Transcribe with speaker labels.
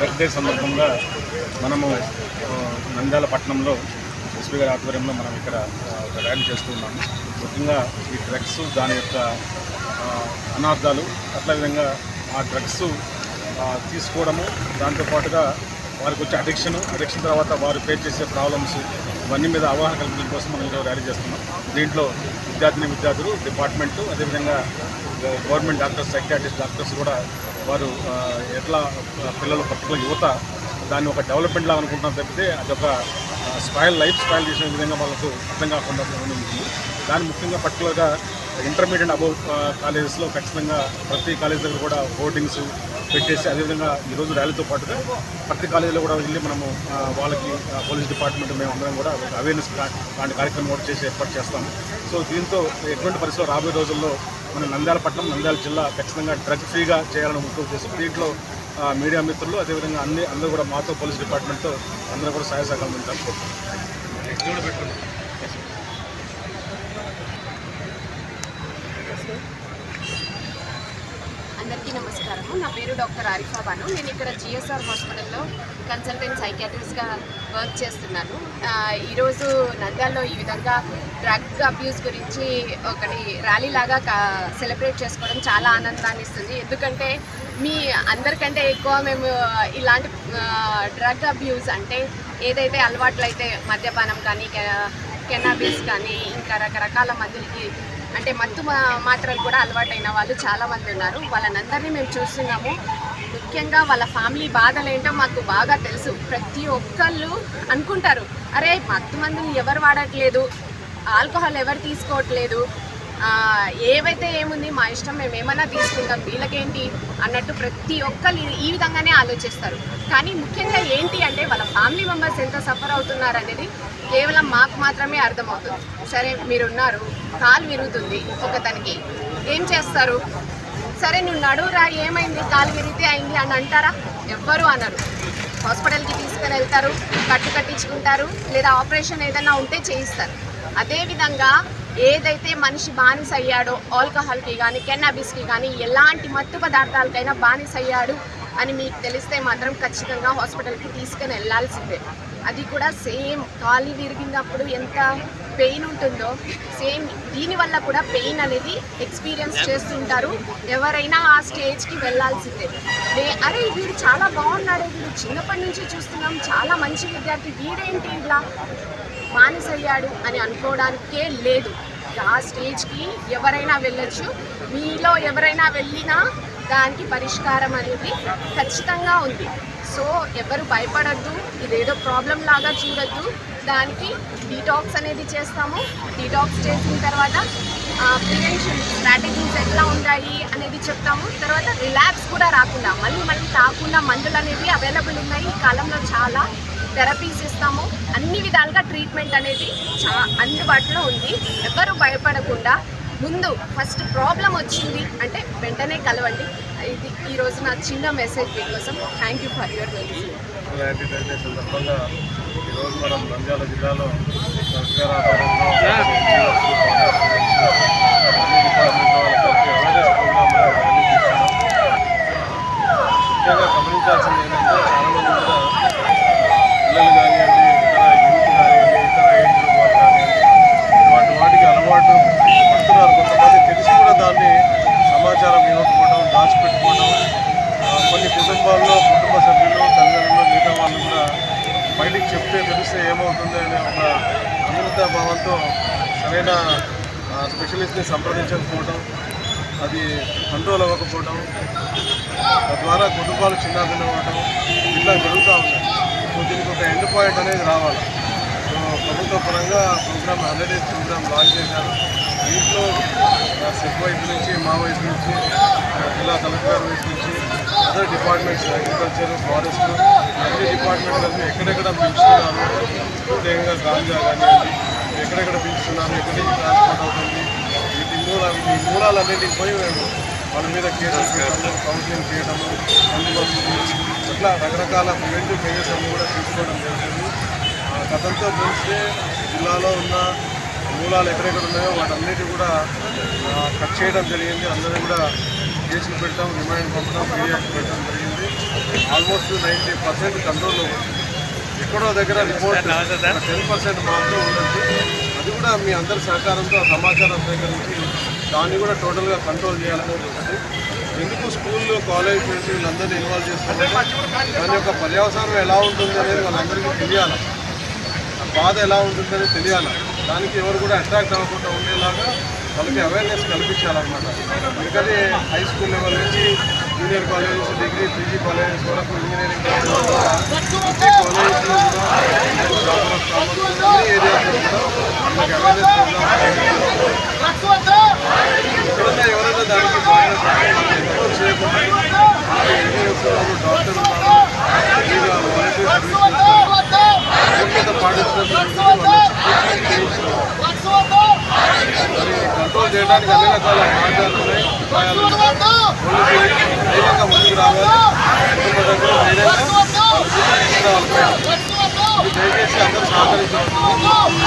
Speaker 1: Birthday సందర్భంగా మనము నంద్యాల పట్టణంలో ఎస్పీ గారి ఆధ్వర్యంలో మనం ఇక్కడ ఒక ర్యాలీ చేస్తున్నాము ముఖ్యంగా ఈ డ్రగ్స్ దాని యొక్క అనార్థాలు అట్లా విధంగా ఆ డ్రగ్స్ తీసుకోవడము దాంతోపాటుగా వారికి వచ్చే అడిక్షన్ అడిక్షన్ తర్వాత వారు ఫేస్ చేసే ప్రాబ్లమ్స్ ఇవన్నీ మీద అవగాహన కల్పించడం కోసం మనం ఈరోజు ర్యాలీ చేస్తున్నాం. దీంట్లో విద్యార్థిని విద్యార్థులు డిపార్ట్మెంట్ అదేవిధంగా గవర్నమెంట్ డాక్టర్స్ సైకాటిస్ట్ డాక్టర్స్ కూడా వారు ఎట్లా పిల్లలు పర్టికులర్ యువత దాన్ని ఒక డెవలప్మెంట్ లాగా అనుకుంటున్నారు తప్పితే అదొక స్టైల్ లైఫ్ స్టైల్ చేసే విధంగా వాళ్ళకు అర్థం కాకుండా ఉంటుంది దాన్ని ముఖ్యంగా పర్టికులర్గా ఇంటర్మీడియట్ అబౌవ్ కాలేజెస్లో ఖచ్చితంగా ప్రతి కాలేజ్ దగ్గర కూడా హోర్డింగ్స్ పెట్టేసి అదేవిధంగా ఈరోజు ర్యాలీతో పాటుగా ప్రతి కాలేజీలో కూడా వెళ్ళి మనము వాళ్ళకి పోలీస్ డిపార్ట్మెంట్ మేము అందరం కూడా ఒక అవేర్నెస్ లాంటి కార్యక్రమం కూడా చేసి ఏర్పాటు చేస్తాము. సో దీంతో ఎటువంటి పరిస్థితుల్లో రాబోయే రోజుల్లో మన నంద్యాల పట్టణం నంద్యాల జిల్లా ఖచ్చితంగా డ్రగ్ ఫ్రీగా చేయాలని ముఖ్య ఉద్దేశం. దీంట్లో మీడియా మిత్రులు అదేవిధంగా అన్ని అందరూ కూడా మాతో పోలీస్ డిపార్ట్మెంట్తో అందరూ కూడా సహాయ సహకారం ఉంటారు
Speaker 2: నా పేరు డాక్టర్ ఆరిఫా బాను. నేను ఇక్కడ జిఎస్ఆర్ హాస్పిటల్లో కన్సల్టెంట్ సైకాట్రిస్ట్గా వర్క్ చేస్తున్నాను. ఈరోజు నంద్యాలలో ఈ విధంగా డ్రగ్ అబ్యూస్ గురించి ఒకటి ర్యాలీ లాగా సెలబ్రేట్ చేసుకోవడం చాలా ఆనందాన్ని ఇస్తుంది. ఎందుకంటే మీ అందరికంటే ఎక్కువ మేము ఇలాంటి డ్రగ్ అబ్యూస్ అంటే ఏదైతే అలవాట్లు అయితే మద్యపానం కానీ కెనాబిస్ కానీ ఇంకా రకరకాల మందులకి అంటే మత్తు మాత్రలు కూడా అలవాటైన వాళ్ళు చాలా మంది ఉన్నారు. వాళ్ళనందరినీ మేము చూస్తున్నాము. ముఖ్యంగా వాళ్ళ ఫ్యామిలీ బాధలు ఏంటో మాకు బాగా తెలుసు. ప్రతి ఒక్కళ్ళు అనుకుంటారు అరే మత్తు మందులు ఎవరు వాడట్లేదు? ఆల్కహాల్ ఎవరు తీసుకోవట్లేదు? ఏవైతే ఏముంది మా ఇష్టం మేము ఏమన్నా తీసుకుంటాం వీళ్ళకేంటి అన్నట్టు ప్రతి ఒక్కరు ఈ- విధంగానే ఆలోచిస్తారు. కానీ ముఖ్యంగా ఏంటి అంటే వాళ్ళ ఫ్యామిలీ మెంబర్స్ ఎంత సఫర్ అవుతున్నారు అనేది కేవలం మాకు మాత్రమే అర్థమవుతుంది. సరే మీరున్నారు కాలు విరుగుతుంది ఒకతనికి. ఏం చేస్తారు? సరే నువ్వు నడువురా ఏమైంది? కాలు విరిగితే అయింది అని అంటారా? ఎవ్వరు అనరు. హాస్పిటల్కి తీసుకుని వెళ్తారు కట్టు కట్టించుకుంటారు లేదా ఆపరేషన్ ఏదైనా ఉంటే చేయిస్తారు. అదేవిధంగా ఏదైతే మనిషి బానిస అయ్యాడో ఆల్కహాల్కి కానీ కెన్నాబిస్కి కానీ ఎలాంటి మత్తు పదార్థాలకైనా బానిస అయ్యాడు అని మీకు తెలిస్తే మాత్రం ఖచ్చితంగా హాస్పిటల్కి తీసుకొని వెళ్ళాల్సిందే. అది కూడా సేమ్ కాలు విరిగినప్పుడు ఎంత పెయిన్ ఉంటుందో సేమ్ దీనివల్ల కూడా పెయిన్ అనేది ఎక్స్పీరియన్స్ చేస్తుంటారు. ఎవరైనా ఆ స్టేజ్కి వెళ్ళాల్సిందే. అరే వీడు చాలా బాగున్నాడు వీడు చిన్నప్పటి నుంచి చూస్తున్నాం చాలా మంచి విద్యార్థి వీడేంటి ఇలా? మానసయ్యాడు అని అనుకోవడానికే లేదు. ఆ స్టేజ్కి ఎవరైనా వెళ్ళొచ్చు. మీలో ఎవరైనా వెళ్ళినా దానికి పరిష్కారం అనేది ఖచ్చితంగా ఉంది. సో ఎవరు భయపడద్దు. ఇదేదో ప్రాబ్లం లాగా చూడొద్దు. దానికి డీటాక్స్ అనేది చేస్తాము. డీటాక్స్ చేసిన తర్వాత ప్రివెన్షన్ స్ట్రాటజీస్ ఎట్లా ఉంటాయి అనేది చెప్తాము. తర్వాత రిలాక్స్ కూడా రాకుండా మళ్ళీ మళ్ళీ తాకుండా మందులు అనేవి అవైలబుల్ ఉన్నాయి. ఈ కాలంలో చాలా థెరపీస్ ఇస్తాము. అన్ని విధాలుగా ట్రీట్మెంట్ అనేది చా అందుబాటులో ఉంది. ఎవరు భయపడకుండా ముందు ఫస్ట్ ప్రాబ్లం వచ్చింది అంటే వెంటనే కలవండి. ఇది ఈరోజు నా చిన్న మెసేజ్ మీకోసం. థ్యాంక్ యూ ఫర్ యువర్
Speaker 1: సందర్భంగా ఈరోజు మనం నంద్యాల జిల్లాలో సర్కార్ ఆధ్వర్యంలో అన్ని డిపార్ట్మెంట్ వాళ్ళకి అవేర్నెస్ ప్రోగ్రామ్ అనేది తీస్తున్నాం. ముఖ్యంగా గమనించాల్సింది ఏంటంటే చాలామంది కూడా పిల్లలు కానివ్వండి ఇతర యూత్ కానివ్వండి ఇతర ఏజ్ గ్రూప్ వాళ్ళు కానివ్వండి వాటి వాటికి అలవాటు పడుతున్నారు కొంతమంది తెలిసి కూడా దాన్ని సమాచారం ఇవ్వకపోవడం దాచిపెట్టుకోవడం ఆ, కొన్ని కుటుంబాల్లో కుటుంబ సభ్యులు తల్లిదండ్రులు మిగతా వాళ్ళు కూడా బయటికి చెప్తే ఏమవుతుంది అనే ఒక అమృత భావంతో సరైన స్పెషలిస్ట్ని సంప్రదించకపోవడం అది కంట్రోల్ అవ్వకపోవడం తద్వారా కుటుంబాలు చిన్నాభిన్నం అవ్వడం ఇట్లా జరుగుతూ ఉన్నాయి. సో దీనికి ఒక ఎండ్ పాయింట్ అనేది రావాలి. సో ప్రభుత్వ పరంగా program hundred days program launch చేశారు. దీంట్లో ఆ, సెట్ వైపు నుంచి మా వైపు నుంచి జిల్లా కలెక్టర్ వైపు నుంచి అదర్ డిపార్ట్మెంట్స్ అగ్రికల్చర్ ఫారెస్ట్ అన్ని డిపార్ట్మెంట్ కలిపి ఎక్కడెక్కడ పెంచుతున్నారు ముఖ్యంగా గాంజా కానివ్వండి ఎక్కడెక్కడ పెంచుతున్నారు ఎక్కడి నుంచి ట్రాన్స్పోర్ట్ అవుతుంది వీటి మూల ఈ మూలాలన్నింటికి పోయి మేము వాళ్ళ మీద కేసులు చేయడము కౌన్సిలింగ్ చేయడము బందోబస్తు ఇట్లా రకరకాల ప్రివెంటివ్ మెజర్స్ అన్ని కూడా తీసుకోవడం జరుగుతుంది ఆ, గతంతో పోలిస్తే జిల్లాలో ఉన్న మూలాలు ఎక్కడెక్కడ ఉన్నాయో వాటన్నిటి కూడా కట్ చేయడం జరిగింది. అందరూ కూడా కేసులు పెట్టడం రిమైండ్ పంపడం ఫిర్యాదు పెట్టడం జరిగింది. ఆల్మోస్ట్ నైంటీ పర్సెంట్ కంట్రోల్లో ఎక్కడో దగ్గర రిపోర్ట్ టెన్ పర్సెంట్ మాత్రం ఉండొచ్చు అది కూడా మీ అందరి సహకారంతో ఆ సమాచారం సేకరించి దాన్ని కూడా టోటల్గా కంట్రోల్ చేయాలని ఎందుకు స్కూల్లో కాలేజ్ నుంచి వీళ్ళందరినీ ఇన్వాల్వ్ చేస్తుంటే దాని యొక్క పర్యవసానం ఎలా ఉంటుంది అనేది వాళ్ళందరికీ తెలియాలి? ఆ బాధ ఎలా ఉంటుందని తెలియాలి? దానికి ఎవరు కూడా అట్రాక్ట్ అవ్వకుండా ఉండేలాగా వాళ్ళకి అవేర్నెస్ కల్పించాలన్నమాట. అందుకని హై స్కూల్ లెవెల్ నుంచి junior colleges degree PG colleges వరకు ఇంజనీరింగ్ కాలేజెస్ కూడా ప్రతి కూడా అన్ని ఏరియాస్లో కూడా అవేర్నెస్ ఎక్కడన్నా ఎవరైనా దానికి బాగా చేయకుండా చేయడానికి అన్ని రకాల మార్గాలు ఉన్నాయి ధైర్యంగా ముందుకు రావాలి దయచేసి అందరూ సహకరించాల్సింది